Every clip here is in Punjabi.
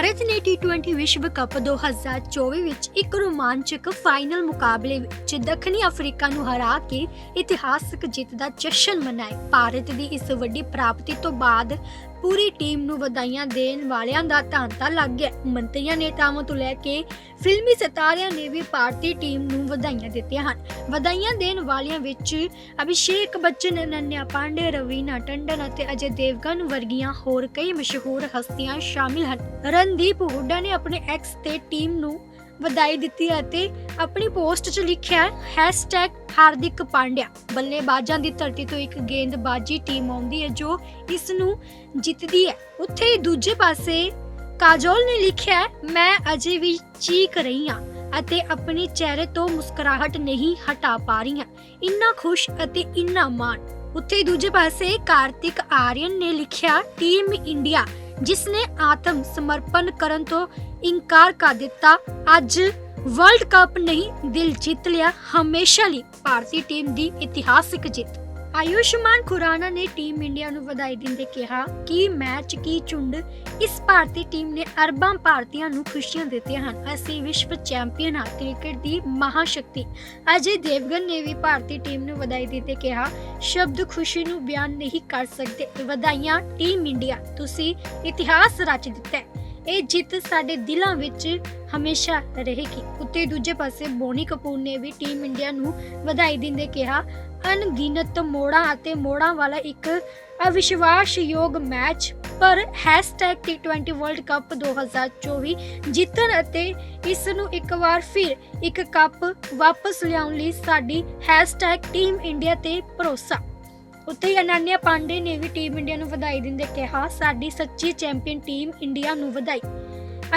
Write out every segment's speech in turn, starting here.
ਭਾਰਤ ਨੇ ਟੀ20 ਵਿਸ਼ਵ ਕੱਪ 2024 ਵਿੱਚ ਇੱਕ ਰੋਮਾਂਚਕ ਫਾਈਨਲ ਮੁਕਾਬਲੇ ਵਿੱਚ ਦੱਖਣੀ ਅਫਰੀਕਾ ਨੂੰ ਹਰਾ ਕੇ ਇਤਿਹਾਸਕ ਜਿੱਤ ਦਾ ਜਸ਼ਨ ਮਨਾਇਆ। ਭਾਰਤ ਦੀ ਇਸ ਵੱਡੀ ਪ੍ਰਾਪਤੀ ਤੋਂ ਬਾਅਦ ਪੂਰੀ ਟੀਮ ਨੂੰ ਵਧਾਈਆਂ ਦੇਣ ਵਾਲਿਆਂ ਦਾ ਤਾਂਤਾ ਲੱਗ ਗਿਆ। ਮੰਤਰੀਆਂ ਨੇਤਾਵਾਂ ਤੋਂ ਲੈ ਕੇ ਫਿਲਮੀ ਸਿਤਾਰਿਆਂ ਨੇ ਵੀ ਭਾਰਤੀ ਟੀਮ ਨੂੰ ਵਧਾਈਆਂ ਦਿੱਤੀਆਂ ਹਨ। ਵਧਾਈਆਂ ਦੇਣ ਵਾਲਿਆਂ ਵਿੱਚ ਅਭਿਸ਼ੇਕ ਬੱਚਨ, ਅਨੰਨਿਆ ਪਾਂਡੇ, ਰਵੀਨਾ ਟੰਡਨ ਅਤੇ ਅਜੇ ਦੇਵਗਨ ਵਰਗੀਆਂ ਹੋਰ ਕਈ ਮਸ਼ਹੂਰ ਹਸਤੀਆਂ ਸ਼ਾਮਿਲ ਹਨ। ਰਣਦੀਪ ਹੁੱਡਾ ਨੇ ਆਪਣੇ ਐਕਸ ਤੇ ਟੀਮ ਨੂੰ ਵਧਾਈ ਦਿੱਤੀ ਅਤੇ ਆਪਣੀ ਪੋਸਟ 'ਚ ਲਿਖਿਆ ਹੈਸ਼ਟੈਗ ਹਾਰਦਿਕ ਪਾਂਡਿਆ। ਬੱਲੇਬਾਜ਼ਾਂ ਦੀ ਧਰਤੀ ਤੋਂ ਇੱਕ ਗੇਂਦਬਾਜ਼ੀ ਟੀਮ ਆਉਂਦੀ ਹੈ ਜੋ ਇਸ ਨੂੰ ਜਿੱਤਦੀ ਹੈ। ਉੱਥੇ ਹੀ ਦੂਜੇ ਪਾਸੇ ਕਾਜੋਲ ਨੇ ਲਿਖਿਆ ਮੈਂ ਅਜੇ ਵੀ ਚੀਕ ਰਹੀ ਹਾਂ ਅਤੇ ਆਪਣੇ ਚਿਹਰੇ ਤੋਂ ਮੁਸਕਰਾਹਟ ਨਹੀਂ ਹਟਾ ਪਾ ਰਹੀ ਹਾਂ। ਇੰਨਾ ਖੁਸ਼ ਅਤੇ ਇੰਨਾ ਮਾਣ। ਉੱਥੇ ਦੂਜੇ ਪਾਸੇ ਕਾਰਤਿਕ ਆਰੀਅਨ ਨੇ ਲਿਖਿਆ, ਟੀਮ ਇੰਡੀਆ ਜਿਸ ਨੇ ਆਤਮ ਸਮਰਪਣ ਕਰਨ ਤੋਂ ਇਨਕਾਰ ਕਰ ਦਿੱਤਾ। ਅੱਜ ਵਰਲਡ ਕੱਪ ਨਹੀਂ, ਦਿਲ ਜਿੱਤ ਲਿਆ। ਹਮੇਸ਼ਾ ਲਈ ਭਾਰਤੀ ਟੀਮ ਦੀ ਇਤਿਹਾਸਿਕ ਜਿੱਤ। ਆਯੁਸ਼ਮਾਨ ਖੁਰਾਨਾ ਨੇ ਟੀਮ ਇੰਡੀਆ ਨੂੰ ਵਧਾਈ ਦਿੰਦੇ ਕਿਹਾ ਕਿ ਮੈਚ ਕੀ ਚੁੰਡ ਇਸ ਭਾਰਤੀ ਟੀਮ ਨੇ ਅਰਬਾਂ ਭਾਰਤੀਆਂ ਨੂੰ ਖੁਸ਼ੀਆਂ ਦਿੱਤੀਆਂ ਹਨ। ਅਸੀਂ ਵਿਸ਼ਵ ਚੈਂਪੀਅਨ ਹਾਂ, ਕ੍ਰਿਕਟ ਦੀ ਮਹਾਸ਼ਕਤੀ। ਅਜੇ ਦੇਵਗਨ ਨੇ ਵੀ ਭਾਰਤੀ ਟੀਮ ਨੂੰ ਵਧਾਈ ਦਿੰਦੇ ਕਿਹਾ, ਸ਼ਬਦ ਖੁਸ਼ੀ ਨੂੰ ਬਿਆਨ ਨਹੀਂ ਕਰ ਸਕਦੇ। ਵਧਾਈਆਂ, ਟੀਮ ਇੰਡੀਆ। ਤੁਸੀਂ ਇਤਿਹਾਸ ਰਚ ਦਿੱਤਾ ਇਹ ਜਿੱਤ ਸਾਡੇ ਦਿਲਾਂ ਵਿੱਚ ਹਮੇਸ਼ਾ ਰਹੇਗੀ। ਉੱਤੇ ਦੂਜੇ ਪਾਸੇ ਬੋਨੀ ਕਪੂਰ ਨੇ ਵੀ ਟੀਮ ਇੰਡੀਆ ਨੂੰ ਵਧਾਈ ਦਿੰਦੇ ਕਿਹਾ, ਅਣਗਿਣਤ ਮੋੜਾਂ ਅਤੇ ਮੋੜਾਂ ਵਾਲਾ ਇੱਕ ਅਵਿਸ਼ਵਾਸਯੋਗ ਮੈਚ, ਪਰ #T20 ਵਰਲਡ ਕੱਪ 2024 ਜਿੱਤਣ ਅਤੇ ਇਸ ਨੂੰ ਇੱਕ ਵਾਰ ਫਿਰ ਇੱਕ ਕੱਪ ਵਾਪਸ ਲਿਆਉਣ ਲਈ ਸਾਡੀ ਟੀਮ ਇੰਡੀਆ ਤੇ ਭਰੋਸਾ। ਉੱਥੇ ਹੀ ਅਨੰਨਿਆ ਪਾਂਡੇ ਨੇ ਵੀ ਟੀਮ ਇੰਡੀਆ ਨੂੰ ਵਧਾਈ ਦਿੰਦੇ ਕਿਹਾ, ਸਾਡੀ ਸੱਚੀ ਚੈਂਪੀਅਨ ਟੀਮ ਇੰਡੀਆ ਨੂੰ ਵਧਾਈ।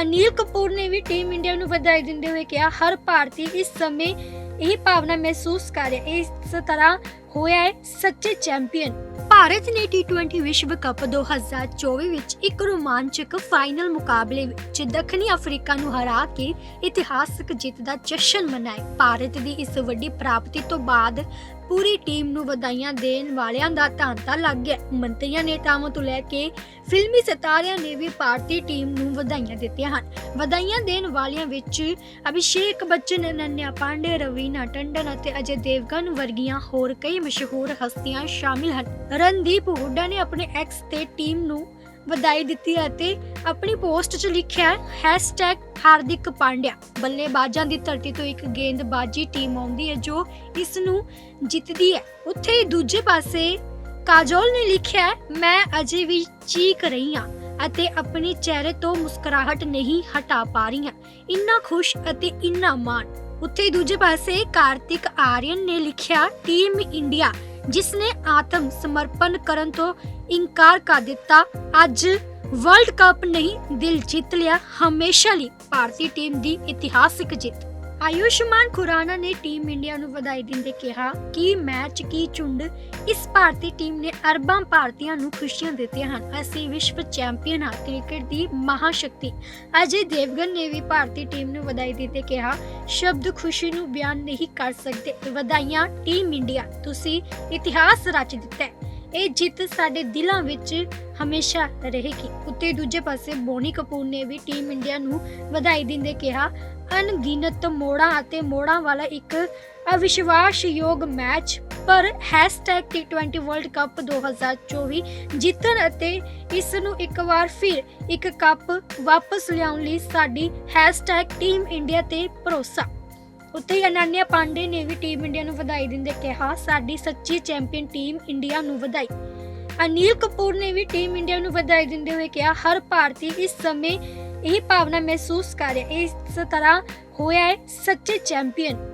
ਅਨਿਲ ਕਪੂਰ ਨੇ ਵੀ ਟੀਮ ਇੰਡੀਆ ਨੂੰ ਵਧਾਈ ਦਿੰਦੇ ਹੋਏ ਕਿਹਾ, ਹਰ ਭਾਰਤੀ ਇਸ ਸਮੇਂ ਇਹ ਭਾਵਨਾ ਮਹਿਸੂਸ ਕਰ ਰਿਹਾ, ਇਸ ਤਰ੍ਹਾਂ ਹੋਇਆ ਹੈ, ਸੱਚੇ ਚੈਂਪੀਅਨ ਭਾਰਤ ਨੇ ਟੀ20 ਵਿਸ਼ਵ ਕੱਪ 2024 ਵਿੱਚ ਇੱਕ ਰੋਮਾਂਚਕ ਫਾਈਨਲ ਮੁਕਾਬਲੇ ਵਿੱਚ ਦੱਖਣੀ ਅਫਰੀਕਾ ਨੂੰ ਹਰਾ ਕੇ ਇਤਿਹਾਸਕ ਜਿੱਤ ਦਾ ਜਸ਼ਨ ਮਨਾਇਆ। ਭਾਰਤ ਦੀ ਇਸ ਵੱਡੀ ਪ੍ਰਾਪਤੀ ਤੋਂ ਬਾਅਦ ਪੂਰੀ ਟੀਮ ਨੂੰ ਵਧਾਈਆਂ ਦੇਣ ਵਾਲਿਆਂ ਦਾ ਤਾਂਤਾ ਲੱਗ ਗਿਆ। ਮੰਤਰੀਆਂ ਨੇਤਾਵਾਂ ਤੋਂ ਲੈ ਕੇ ਫਿਲਮੀ ਸਿਤਾਰਿਆਂ ਨੇ ਵੀ ਭਾਰਤੀ ਟੀਮ ਨੂੰ ਵਧਾਈਆਂ ਦਿੱਤੀਆਂ ਹਨ। ਵਧਾਈਆਂ ਦੇਣ ਵਾਲਿਆਂ ਵਿੱਚ ਅਭਿਸ਼ੇਕ ਬੱਚਨ, ਅਨੰਨਿਆ ਪਾਂਡੇ, ਰਵੀਨਾ ਟੰਡਨ ਅਤੇ ਅਜੇ ਦੇਵਗਨ ਵਰਗੀਆਂ ਹੋਰ ਕਈ ਮਸ਼ਹੂਰ ਹਸਤੀਆਂ ਸ਼ਾਮਿਲ ਹਨ। ਰਣਦੀਪ ਹੁੱਡਾ ਨੇ ਆਪਣੇ ਐਕਸ ਤੇ ਟੀਮ ਨੂੰ ਵਧਾਈ ਦਿੱਤੀ ਅਤੇ ਆਪਣੀ ਪੋਸਟ 'ਚ ਲਿਖਿਆ ਹਾਰਦਿਕ ਪਾਂਡਿਆ। ਬੱਲੇਬਾਜ਼ਾਂ ਦੀ ਧਰਤੀ ਤੋਂ ਇੱਕ ਗੇਂਦਬਾਜ਼ੀ ਟੀਮ ਆਉਂਦੀ ਹੈ ਜੋ ਇਸ ਨੂੰ ਜਿੱਤਦੀ ਹੈ। ਉੱਥੇ ਹੀ ਦੂਜੇ ਪਾਸੇ ਕਾਜੋਲ ਨੇ ਲਿਖਿਆ ਮੈਂ ਅਜੇ ਵੀ ਚੀਕ ਰਹੀ ਹਾਂ ਅਤੇ ਆਪਣੇ ਚਿਹਰੇ ਤੋਂ ਮੁਸਕਰਾਹਟ ਨਹੀਂ ਹਟਾ ਪਾ ਰਹੀ ਹਾਂ। ਇੰਨਾ ਖੁਸ਼ ਅਤੇ ਇੰਨਾ ਮਾਣ। ਉੱਥੇ ਦੂਜੇ ਪਾਸੇ ਕਾਰਤਿਕ ਆਰੀਅਨ ਨੇ ਲਿਖਿਆ, ਟੀਮ ਇੰਡੀਆ ਜਿਸ ਨੇ ਆਤਮ ਸਮਰਪਣ ਕਰਨ ਤੋਂ ਇਨਕਾਰ ਕਰ ਦਿੱਤਾ। ਅੱਜ ਵਰਲਡ ਕੱਪ ਨਹੀਂ, ਦਿਲ ਜਿੱਤ ਲਿਆ। ਹਮੇਸ਼ਾ ਲਈ ਭਾਰਤੀ ਟੀਮ ਦੀ ਇਤਿਹਾਸਿਕ ਜਿੱਤ। ਆਯੁਸ਼ਮਾਨ ਖੁਰਾਨਾ ਨੇ ਟੀਮ ਇੰਡੀਆ ਨੂੰ ਵਧਾਈ ਦਿੰਦੇ ਕਿਹਾ ਕਿ ਮੈਚ ਕੀ ਚੁੰਡ ਇਸ ਭਾਰਤੀ ਟੀਮ ਨੇ ਅਰਬਾਂ ਭਾਰਤੀਆਂ ਨੂੰ ਖੁਸ਼ੀਆਂ ਦਿੱਤੀਆਂ ਹਨ। ਅਸੀਂ ਵਿਸ਼ਵ ਚੈਂਪੀਅਨ ਹਾਂ, ਕ੍ਰਿਕਟ ਦੀ ਮਹਾਸ਼ਕਤੀ। ਅਜੇ ਦੇਵਗਨ ਨੇ ਵੀ ਭਾਰਤੀ ਟੀਮ ਨੂੰ ਵਧਾਈ ਦਿੰਦੇ ਕਿਹਾ, ਸ਼ਬਦ ਖੁਸ਼ੀ ਨੂੰ ਬਿਆਨ ਨਹੀਂ ਕਰ ਸਕਦੇ ਵਧਾਈਆਂ ਟੀਮ ਇੰਡੀਆ। ਤੁਸੀਂ ਇਤਿਹਾਸ ਰਚ ਦਿੱਤਾ ਹੈ। ਇਹ ਜਿੱਤ ਸਾਡੇ ਦਿਲਾਂ ਵਿੱਚ ਹਮੇਸ਼ਾ ਰਹੇਗੀ। ਉੱਤੇ ਦੂਜੇ ਪਾਸੇ ਬੋਨੀ ਕਪੂਰ ਨੇ ਵੀ ਟੀਮ ਇੰਡੀਆ ਨੂੰ ਵਧਾਈ ਦਿੰਦੇ ਕਿਹਾ ਅਣਗਿਣਤ ਮੋੜਾਂ ਅਤੇ ਮੋੜਾਂ ਵਾਲਾ ਇੱਕ ਅਵਿਸ਼ਵਾਸਯੋਗ ਮੈਚ। ਪਰ #T20 ਵਰਲਡ ਕੱਪ 2024 ਜਿੱਤਣ ਅਤੇ ਇਸ ਨੂੰ ਇੱਕ ਵਾਰ ਫਿਰ ਇੱਕ ਕੱਪ ਵਾਪਸ ਲਿਆਉਣ ਲਈ ਸਾਡੀ ਟੀਮ ਇੰਡੀਆ ਤੇ ਭਰੋਸਾ। ਉੱਥੇ ਹੀ ਅਨੰਨਿਆ ਪਾਂਡੇ ਨੇ ਵੀ ਟੀਮ ਇੰਡੀਆ ਨੂੰ ਵਧਾਈ ਦਿੰਦੇ ਕਿਹਾ, ਸਾਡੀ ਸੱਚੀ ਚੈਂਪੀਅਨ ਟੀਮ ਇੰਡੀਆ ਨੂੰ ਵਧਾਈ। ਅਨਿਲ ਕਪੂਰ ਨੇ ਵੀ ਟੀਮ ਇੰਡੀਆ ਨੂੰ ਵਧਾਈ ਦਿੰਦੇ ਹੋਏ ਕਿਹਾ, ਹਰ ਭਾਰਤੀ ਇਸ ਸਮੇਂ ਇਹ ਭਾਵਨਾ ਮਹਿਸੂਸ ਕਰ ਰਿਹਾ ਇਸ ਤਰ੍ਹਾਂ ਹੋਇਆ ਹੈ ਸੱਚੇ ਚੈਂਪੀਅਨ।